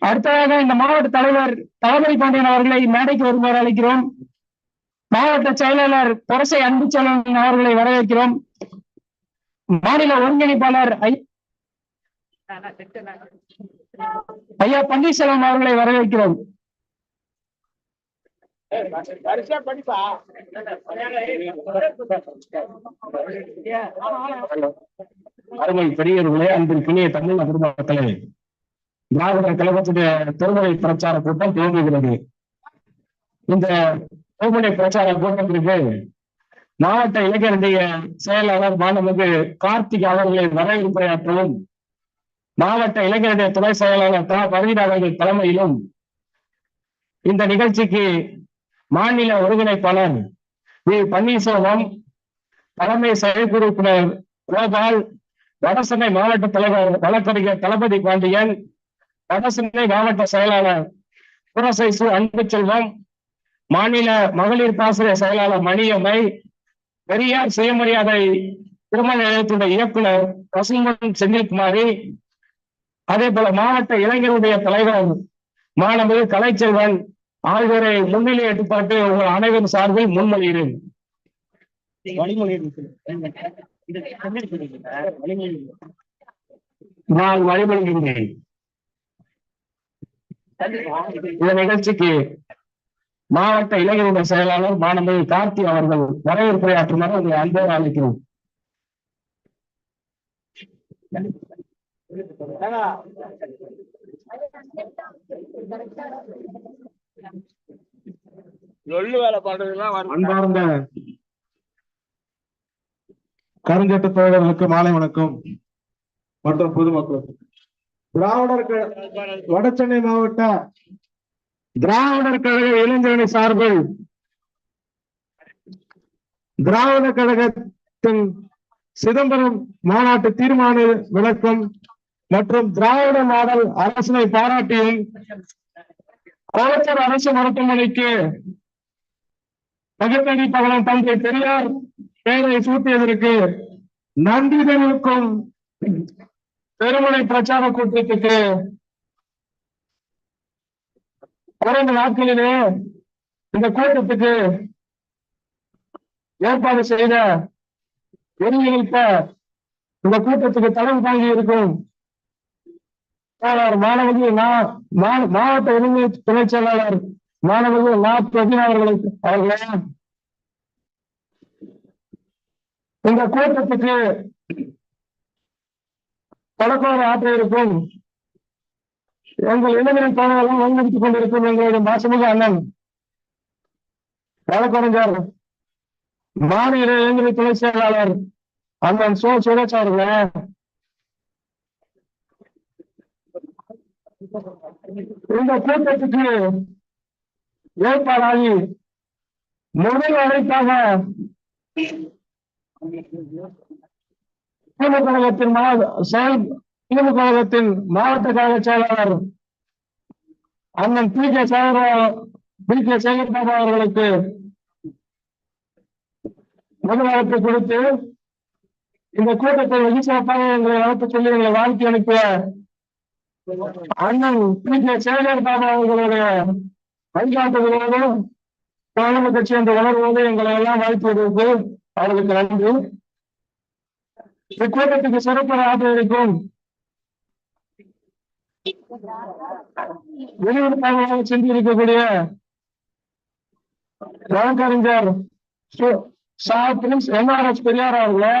அடுத்ததாக இந்த மாவட்ட தலைவர் தளபதி பாண்டியன் அவர்களை மேடைக்கு வருமாறு அழைக்கிறோம். மாவட்ட செயலாளர் புரசை அன்புச்செல்வன் அவர்களை வரவேற்கிறோம். மாநில ஒருங்கிணைப்பாளர் ஐ- ஐயா பன்னீர்செல்வம் அவர்களை வரவேற்கிறோம். அருமை பெரியவர்களே அன்பின் கிணிய தமிழ் குடும்பங்களே திராவிட கழகத்துடைய திருமுறை பிரச்சார கூட்டம் துவங்குகிறது. இந்த திருமுறை பிரச்சார கூட்டத்திற்கு மாவட்ட இளைஞருடைய செயலாளர் மாணவர்கள் கார்த்திக் அவர்களை வரவேற்புரையாற்றவும் மாவட்ட இளைஞருடைய துணை செயலாளர் தா. பரவீன் அவர்கள் தலைமையிலும் இந்த நிகழ்ச்சிக்கு மாநில ஒருங்கிணைப்பாளர் வி. பன்னீர்செல்வம் தலைமை செயற்குழு உறுப்பினர் கோபால் வடசென்னை மாவட்ட தலைவர் வழக்கறிஞர் தளபதி பாண்டியன் வடசென்னை மாவட்ட செயலாளர் புரசைசு அன்புச்செல்வம் மாநில மகளிர் பாசிரிய செயலாளர் மணியம்மை பெரியார் சுயமரியாதை திருமண நிலையத்துடைய இயக்குனர் பசும்பன் செந்தில்குமாரி அதே போல மாவட்ட இளைஞருடைய தலைவர் மாணவர் கலைச்செல்வன் ஆகியோரை முன்னிலை எடுப்பாட்டு உங்கள் அனைவரும் சார்பில் முன்மொழிகிறேன். நான் வழிபடுகின்றேன். இந்த நிகழ்ச்சிக்கு மாவட்ட இளைஞருடைய செயலாளர் மாணவர் கார்த்தி அவர்கள் வரவேற்புரையாற்றுமாறு உங்களை அன்போடு அழைக்கிறோம். சொல்லு வேலை பண்றதுலாம் அன்பார்ந்த கருஞ்சட்ட தோழர்களுக்கு மாலை வணக்கம் மற்றும் பொதுமக்களுக்கு. திராவிடர் க- வடசென்னை மாவட்ட திராவிடர் கழக இளைஞரணி சார்பில் திராவிட கழகத்தின் சிதம்பரம் மாநாட்டு தீர்மான விளக்கம் மற்றும் திராவிட மாடல் அரசினை பாராட்டியும் கோலத்தூர் அரசு மருத்துவமனைக்கு பகிர்ந்தடி பகலம் தந்தை பெரியார் பெயரை சூட்டியதற்கு நன்றி தெரிவிக்கும் பெருமனை பிரச்சார கூட்டத்துக்கு இரண்டு நாட்களிலே இந்த கூட்டத்துக்கு ஏற்பாடு செய்த ஒருங்கிணைத்த இந்த கூட்டத்துக்கு தலைமை தாங்கி இருக்கும் செயலாளர் மாணவர்கள் மா- மாவட்ட ஒருங்கிணை துணை செயலாளர் மாணவர்கள் நா பிரதினா அவர்களுக்கு அவர்களே. இந்த கூட்டத்துக்கு பணக்கார ஆற்ற இருக்கும். எங்கள் இளைஞரின் தோழர்களும் வழிநடத்திக் கொண்டிருக்கும் எங்களுடைய மாசமிகு அண்ணன் வழக்கறிஞர் மாநில இளைஞர் துணை செயலாளர் அண்ணன் சோ. சுரேஷ் அவர்களே. இந்த கூட்டத்துக்கு ஏற்பாடாகி முதல் அழைப்பாக திமுக கழகத்தின் மா- செயல் திமுக கழகத்தின் மாவட்ட கழக செயலாளர் அண்ணன் P K Sekar P K Sekar Baba அவர்களுக்கு முதல் கொடுத்து இந்த கூட்டத்தை வெகு சிறப்பாக எங்களை நடத்த சொல்லி எங்களை வாழ்த்தி அனுப்பிய அண்ணன் பி கே சேகர் பாபா அவர்களுடைய வழிகாட்டுதலோடு தோழமை கட்சி என்ற உணர்வோடு எங்களை எல்லாம் வாழ்த்துவதற்கு அவர்களுக்கு நன்றி. இக்கூட்டத்துக்கு சிறப்பாக இருக்கும் வெளியுறவுக்காக சென்றிருக்கக்கூடிய வழக்கறிஞர் என்ஆர்எஸ் பெரியார் அவர்களே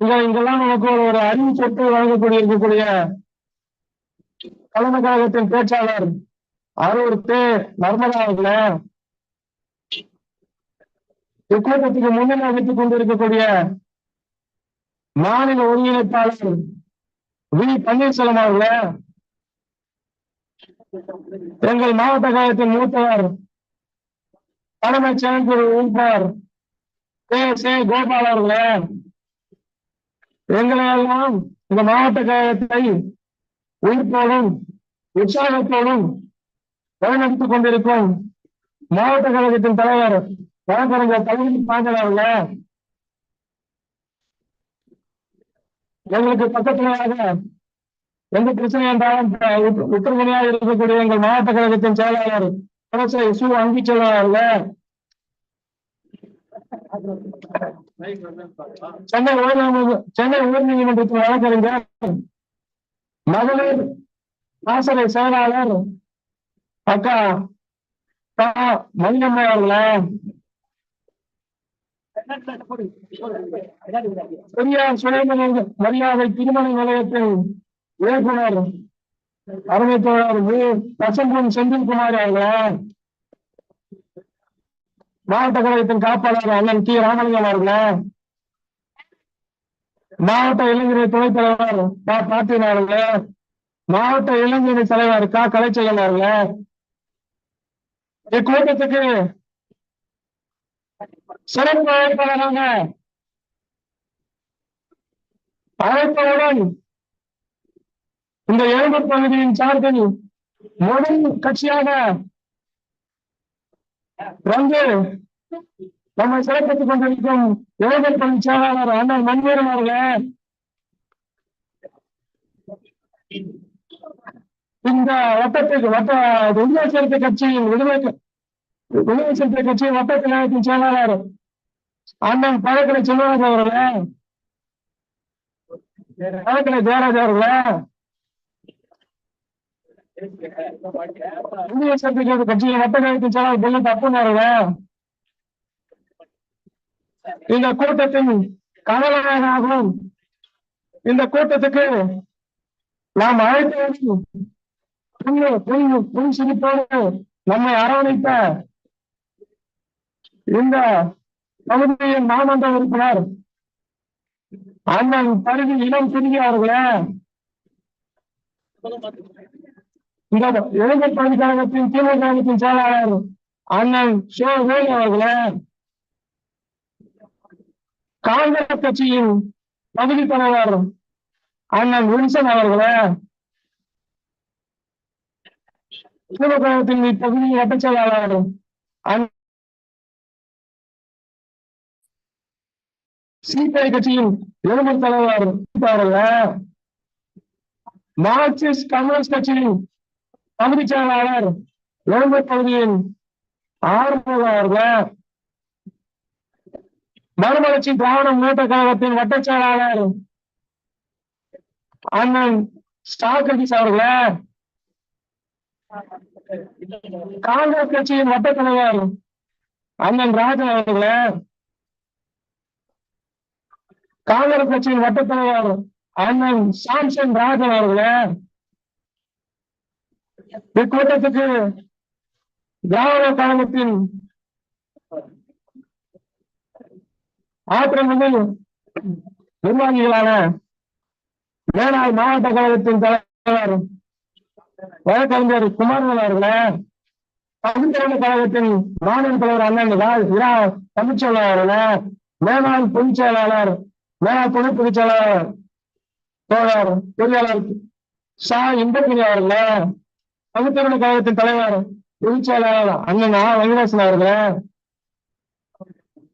இங்க இங்கெல்லாம் நமக்கு ஒரு அறிவு சொத்து வழங்கக்கூடிய இருக்கக்கூடிய கலந்த கழகத்தின் பேச்சாளர் அரூர் தே நர்மதா அவர்களே இக்கூட்டத்துக்கு முன்னிலை வகித்துக் கொண்டிருக்கக்கூடிய மாநில ஒருங்கிணைப்பாளர் வி. பன்னீர்செல்வம் அவர்களே. எங்கள் மாவட்ட கழகத்தின் மூத்தவர் தலைமை செயற்குழு உறுப்பினர் கே. சே. கோபால் அவர்களே. எங்களை எல்லாம் இந்த மாவட்ட கழகத்தை உயிர்ப்போடும் உற்சாகத்தோடும் வழிநடத்திக் கொண்டிருக்கும் மாவட்ட கழகத்தின் தலைவர் வழக்கறிஞர் தலைமை பாண்டல் எங்களுக்கு பக்கத்துலயாக எந்த பிரச்சனை என்றாலும் உத்தரமணியாக இருக்கக்கூடிய எங்கள் மாவட்ட கழகத்தின் செயலாளர் புரட்சி சு அங்கி செல்வார்கள் சென்னை உயர் சென்னை உயர்நீதிமன்றத்தின் வழக்கறிஞர் மகளிர் ஆசிரிய செயலாளர் அக்கா பா மணியம்மை பெரியார் சுலைமணி மரியாதை திருமண நிலையத்தின் இயக்குனர் அருமை தோழர் வி. பசம்பொன் செந்தில்குமார் அவர்களே? மாவட்ட கழகத்தின் காப்பாளர் அண்ணன் டி ராமலிங்கம் அவர்களே? மாவட்ட இளைஞர் துணைத் தலைவர் பா. பாட்டியன் அவர்களே? மாவட்ட இளைஞர் தலைவர் கா. கலைச்செல்வன் இக்கூட்டத்துக்கு சிறப்பு அழைப்பாளராக அழைப்பவுடன் இந்த எழும்பூர் பகுதியின் சார்பில் முதல் கட்சியாக வந்து நம்மை சிறப்பித்துக் கொண்டிருக்கும் எழும்பூர் பகுதி செயலாளர் அண்ணன் மன்வீரன் அவர்கள். இந்த வட்டத்துக்கு வட்ட விடுதலை சிறுத்தை கட்சியின் விடுதலை விடுதலை சிறுத்தை கட்சியின் வட்ட கழகத்தின் செயலாளர் அண்ணன் பழக்கடை சொல்லுவாங்க அவர்களே? பழக்கடை ஜெயராஜ் அவர்களே? இந்திய சிறுத்தை கட்சியின் வட்ட கழகத்தின் செயலாளர் பொண்ணு தப்புன்னு இந்த கூட்டத்தின் கமலநாயகமாகவும் இந்த கூட்டத்துக்கு நாம் அழைத்து புண்ணு புண் புன் சிரிப்போடு நம்மை அரவணைத்த இந்த நம்முடைய மாமன்ற உறுப்பினர் அண்ணன் பருதி இளம் சிறிய அவர்களே இளைஞர் பகுதி கழகத்தின் திமுக கழகத்தின் செயலாளர் அண்ணன் சோ வேலு அவர்களே. காங்கிரஸ் கட்சியின் பகுதி தலைவர் அண்ணன் வில்சன் அவர்களே. திமுக கழகத்தின் இப்பகுதி வட்டச் செயலாளர் அண்ணன் சிபிஐ கட்சியின் எலும்பு தலைவர் மார்க்சிஸ்ட் கம்யூனிஸ்ட் கட்சியின் பகுதி செயலாளர் எலும்பு பகுதியின் ஆர்வலர்கள் மறுமலர்ச்சி திராவிட முன்னேற்ற கழகத்தின் வட்டச் செயலாளர் அண்ணன் ஸ்டாக்ரட்டிஸ் அவர்களே. காங்கிரஸ் கட்சியின் வட்ட தலைவர் அண்ணன் ராஜா அவர்களே. காங்கிரஸ் கட்சியின் வட்டத்தலைவர் அண்ணன் சாம்சன் ராஜன் அவர்களே இக்கூட்டத்துக்கு திராவிட கழகத்தின் ஆத்திரமிகு நிர்வாகிகளான வேளாண் மாவட்ட கழகத்தின் தலைவர் வழக்கறிஞர் குமாரன் அவர்களே தமிழ்நாடு கழகத்தின் மாநில தலைவர் அண்ணன் ரா- இரா தமிழ்ச்செல்வன் அவர்களே மேலாள் பொதுச் செயலாளர் மேலாள் துணை பொதுச் தோழர் பொறியாளர் சா இன்பக்கினி அவர்களே தமிழ்நாடு கழகத்தின் தலைவர் பொதுச்செயலாளர் அண்ணனா அண்ணன் வெங்கடேசன் அவர்களே.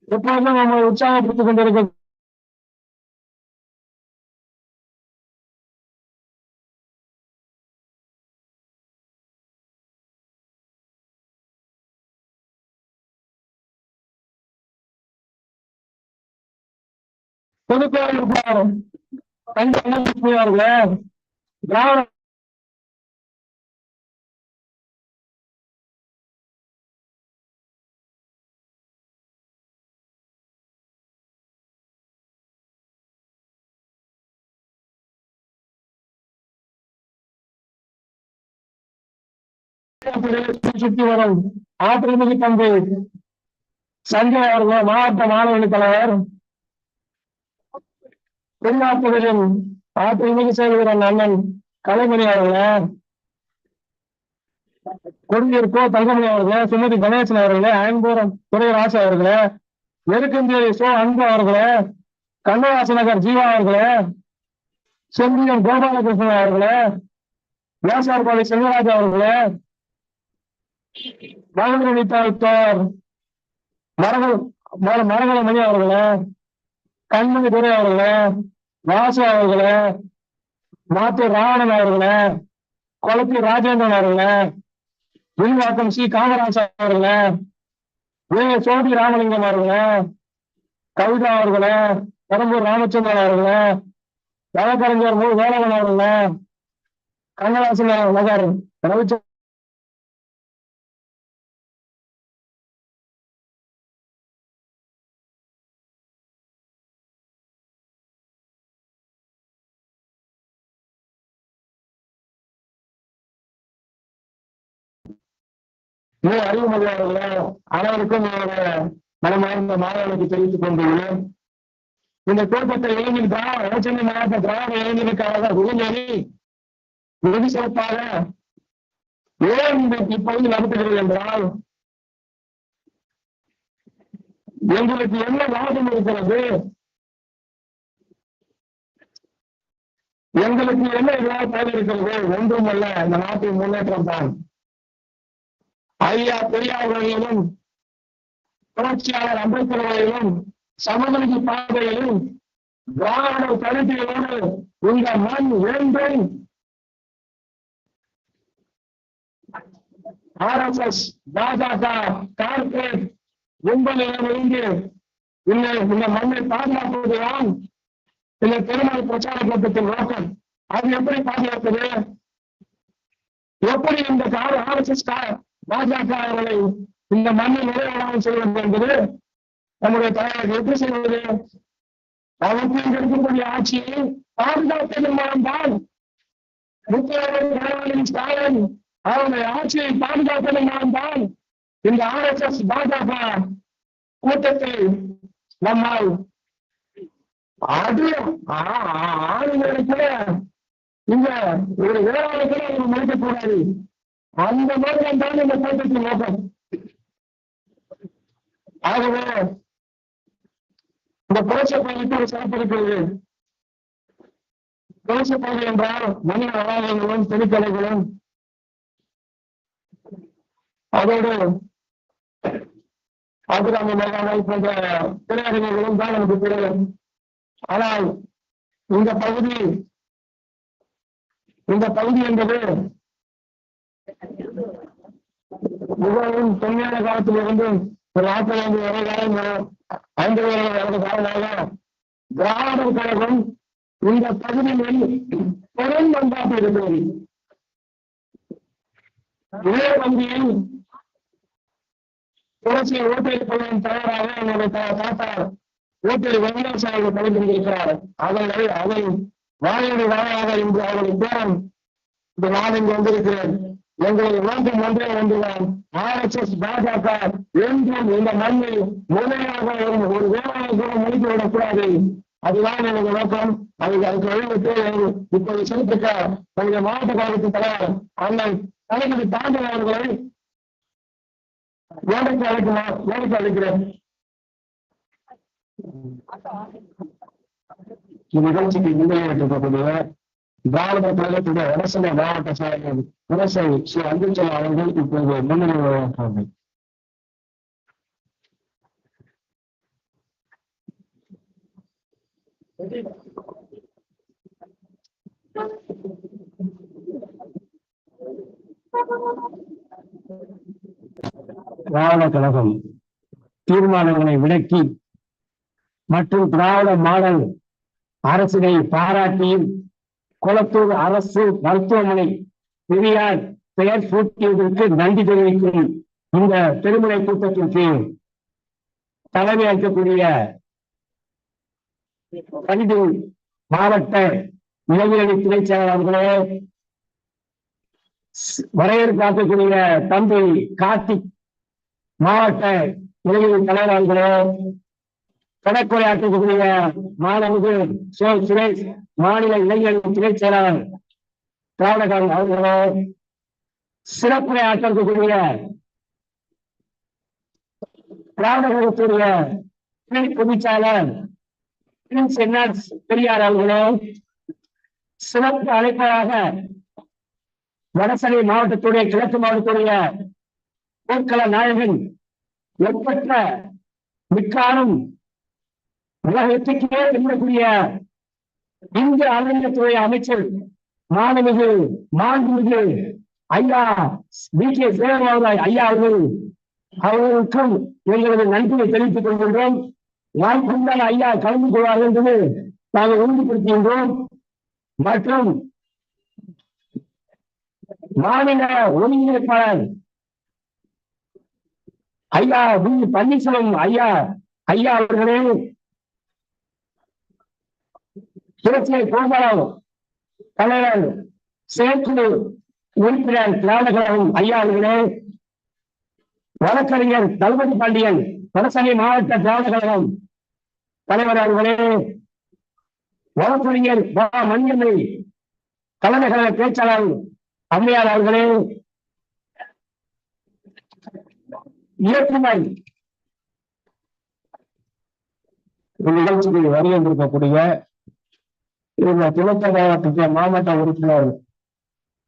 எப்போதும் நம்ம உற்சாகப்படுத்திக் கொண்டிருக்க பொதுக்குழு உறுப்பினர் திராவிட சுற்றி வரும். ஆற்றுமிகு தந்தை சஞ்சய் அவர்கள் மாவட்ட மாணவர்கள் தலைவர் தென்னாட்டுகளின் ஆற்றல்மிகு செயல்கிறார் அண்ணன் கலைமணி அவர்களே கொடுங்கூர் தங்கமணி அவர்களே சுமதி கணேசன் அவர்களே அயன்பூரம் துறைராசு அவர்களே நெருக்கஞ்சேரி சோ அன்பு அவர்களே கண்ணவாச நகர் ஜீவா அவர்களே செம்பியன் கோபாலகிருஷ்ணன் அவர்களே வியாசார்பாடி செல்வராஜ் அவர்களே மகன் தோர் மரங்கள் மர- மணி அவர்களே கண்மணி துறை அவர்களே வாசு அவர்களை மாத்தூர் ராவணன் அவர்களை கொளத்தி ராஜேந்திரன் அவர்களை வில்வாக்கம் சி. காமராஜ் அவர்களை ஏ. சோதி ராமலிங்கம் அவர்களை கவிதா அவர்களை பெரம்பூர் ராமச்சந்திரன் அவர்களை வழக்கறிஞர் மு. வேலவன் அவர்களை கண்ணதாசன் நகர் ரவிச்சந்திரன் மிக அறிவுமதியாளர்களே அனைவருக்கும் என்னுடைய மனமார்ந்த மாணவர்களுக்கு தெரிவித்துக் கொண்டுள்ளேன். இந்த கூட்டத்தை இளைஞர் திராவிட சென்னை மாவட்ட திராவிட இளைஞருக்காக உதவி வெகு சிறப்பாக ஏன் இந்த இப்பகுதி நடத்துகிறது என்றால் எங்களுக்கு என்ன லாபம் இருக்கிறது? எங்களுக்கு என்ன இதனால் பயன் இருக்கிறது? அல்ல இந்த நாட்டின் முன்னேற்றம் தான். ஐயா பெரியார்களிலும் புரட்சியாளர் அம்பேத்கர் அவர்களிலும் சமநீதி பாதையிலும் திராவிட கருத்தியோடு இந்த மண் வேண்டும் R S S BJP corporate கும்பலிடமிருந்து இந்த இந்த மண்ணை பாதுகாப்பதுதான் இந்த திருமண பிரச்சார கூட்டத்தின் நோக்கம். அது எப்படி பாதுகாப்பது? எப்படி இந்த கார் ஆர் எஸ் எஸ் பாஜக அவர்களை இந்த மண்ணில் நிறைவேறாமல் செய்வது என்பது நம்முடைய தலைவர் எப்படி செய்வது? அவருக்கு இருக்கக்கூடிய ஆட்சியை பாதுகாப்பதன் மூலம்தான் முக்கியமந்திரி ஸ்டாலின் அவருடைய ஆட்சியை பாதுகாப்பதன் மூலம்தான் இந்த ஆர் எஸ் எஸ் பாஜக கூட்டத்தை நம்மால் அது ஆளுநரை கூட இங்க ஒரு வேளாண் கூட ஒரு அந்த நோக்கம் தான் இந்த கூட்டத்தின் நோக்கம் ஆகவே இந்த புரட்சி பகுதிக்கு ஒரு சிறப்பு இருக்கிறது. புரட்சி பகுதி என்றால் மனித வளாகங்களும் தெருக்கலைகளும் அதோடு ஆதிராம மேலாண்மை போன்ற திரையரங்குகளும் தான் நமக்கு தெரியும். ஆனால் இந்த பகுதி இந்த பகுதி என்பது மிகவும் தொன்மையான காலத்தில் காலத்திலிருந்து ஒரு நாற்பது ஐந்து வரை காலம் ஐந்து வரை காலமாக திராவிடர் கழகம் இந்த பகுதியில் பெரும் பண்பாட்டு இருந்தது. இதே பகுதியில் புரட்சியை ஓட்டெடுப்பதன் தலைவராக என்னுடைய தாத்தா ஓட்டலி வெங்கடேஷ் அவர்கள் பணிபுரிந்திருக்கிறார் அவர்கள் அதை வாழையடி வாழையாக இன்று அவர்கள் பேரம் இந்த நான் இங்கு வந்திருக்கிறேன் எங்களுடைய நோக்கம் ஒன்றே ஒன்றுதான். ஆர் எஸ் எஸ் பாஜக என்றும் இந்த மண்ணை முறையாக ஒரு வேலையை கூட முடித்து விடக்கூடாது அதுதான் எனது நோக்கம். அதுக்கு அதுக்கு வழிவிட்டு இப்போது சிறப்பிக்க நம்முடைய மாவட்ட கழகத்தின் தலைவர் அண்ணன் தளபதி தாண்டி அவர்களை வேலைக்கு அழைக்குமா வேலைக்கு அழைக்கிறேன். இந்நிகழ்ச்சிக்கு முன்னிலையிட்டிருக்கக்கூடிய திராவிட கழகத்துடைய அரசனை மாவட்ட செயலர் விவசாயி ஸ்ரீ அன்புச்சல் அவர்கள் இப்போது முன்னிலை வழங்குகிறார்கள் திராவிட கழகம் தீர்மானங்களை விளக்கி மற்றும் திராவிட மாடல் அரசினை பாராட்டியும் குளத்தூர் அரசு மருத்துவமனை பெரியார் பெயர் சூட்டியதற்கு நன்றி தெரிவிக்கும் இந்த திருமுறை கூட்டத்திற்கு தலைமை ஏற்கக்கூடிய கணிது மாவட்ட இளைஞரணி துணை செயலாளர்களே வரவேற்காக்கக்கூடிய தம்பி கார்த்திக் மாவட்ட இளைஞர் தலைவர்களே கணக்குறையாற்றக்கூடிய மாணவர்கள் சோ சுரேஷ் மாநில இளைஞர் துணை செயலாளர் திராவிடகாரன் சிறப்புரை ஆற்றக்கூடிய திராவிட கழகத்துடைய துணை பொதுச்சாளர் பிரின்ஸ் என்ஆர் பெரியார் அவர்களோ சிறப்பு அழைப்பதாக வடசனை மாவட்டத்துடைய கிழக்கு மாவட்டத்துடைய போர்க்கள நாயகன் ஒப்பற்ற மிக்காலும் உலகத்துக்கே விரும்பக்கூடிய இந்திய அறநிலையத்துறை அமைச்சர் மாணவிகு மாண்புமிகு ஐயா வி. கே. சேவராய் ஐயா அவர்கள் அவர்களுக்கும் எங்களது நன்றியை தெரிவித்துக் கொள்கின்றோம். வாய்ப்புண்டால் ஐயா கலந்து கொள்வார்கள் என்று நாங்கள் உறுதிப்படுத்துகின்றோம். மற்றும் மாநில ஒருங்கிணைப்பாளர் ஐயா வி. பன்னீர்செல்வம் ஐயா ஐயா அவர்களே புரட்சியை கோபாலம் தலைவர் செயற்குழு உறுப்பினர் திராவிடகழகம் ஐயா அவர்களே வழக்கறிஞர் தளபதி பாண்டியன் வடசனை மாவட்ட திராவிட கழகம் தலைவர் அவர்களே வழக்கறிஞர் வ. மணியம்மை தலைமை கழக பேச்சாளர் அம்மையார் அவர்களே இயக்குனர் நிகழ்ச்சிக்கு வருகின்றிருக்கக்கூடிய இந்த துணைத்த மாவட்ட உறுப்பினர்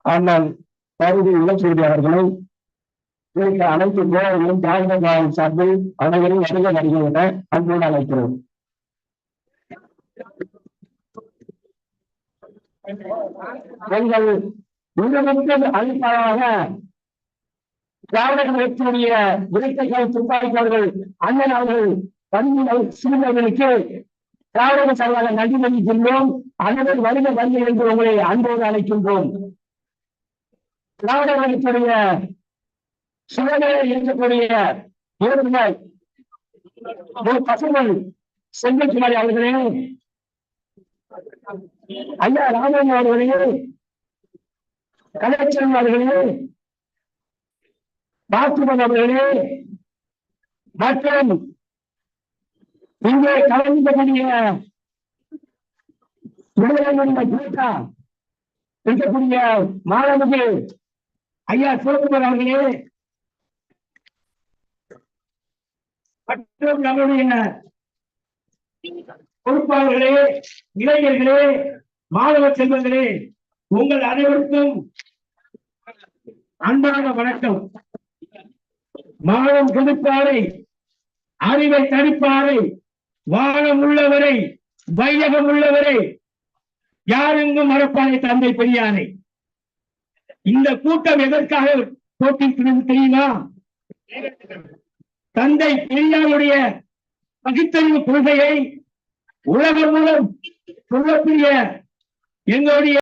அண்ணன் பகுதி இளச்சூரி அவர்களை அனைத்து போராளிகளும் திராவிட கழகம் சார்பில் அனைவரும் வருக வருகிறது என அன்போடு அழைக்கிறோம். எங்கள் மிகமிக்க அழைப்பாளராக திராவிட கழகத்தினுடைய விரைக்கைகள் துப்பாக்கியவர்கள் அண்ணன் அவர்கள் பணியினர் சிறுவர்களுக்கு திராவிட சார்பாக நன்றி தெரிவிக்கின்றோம் அனைவர் வருக வருக என்று உங்களை அன்போடு அழைக்கின்றோம். திராவிட கழகத்துடைய சுயநிலை இருக்கக்கூடிய இயக்குனர் ஒரு பசுமல் செங்கல்குமாரி அவர்களே ஐயா ராமன் அவர்களே கலைச்சன் அவர்களே பார்த்திபன் அவர்களே மற்றும் இங்கே கலந்தக்கூடிய விடுதலையுடைய கூட்டா இருக்கக்கூடிய மாணவர்கள் ஐயா சிவகுமார் அவர்களே மற்றும் நம்முடைய பொறுப்பாளர்களே இளைஞர்களே மாணவ செல்வங்களே உங்கள் அனைவருக்கும் அன்பான வணக்கம். மானம் கெடுப்பாரை அறிவை தடுப்பாரை வானம் உள்ளவரை வையகம் உள்ளவரை யாரெங்கும் மறப்பானை தந்தை பெரியானை இந்த கூட்டம் எதற்காக போட்டிருக்கிறது தெரியுமா? தந்தை பெரியாருடைய பகுத்தறிவு கொள்கையை உலகம் மூலம் சொல்லக்கூடிய எங்களுடைய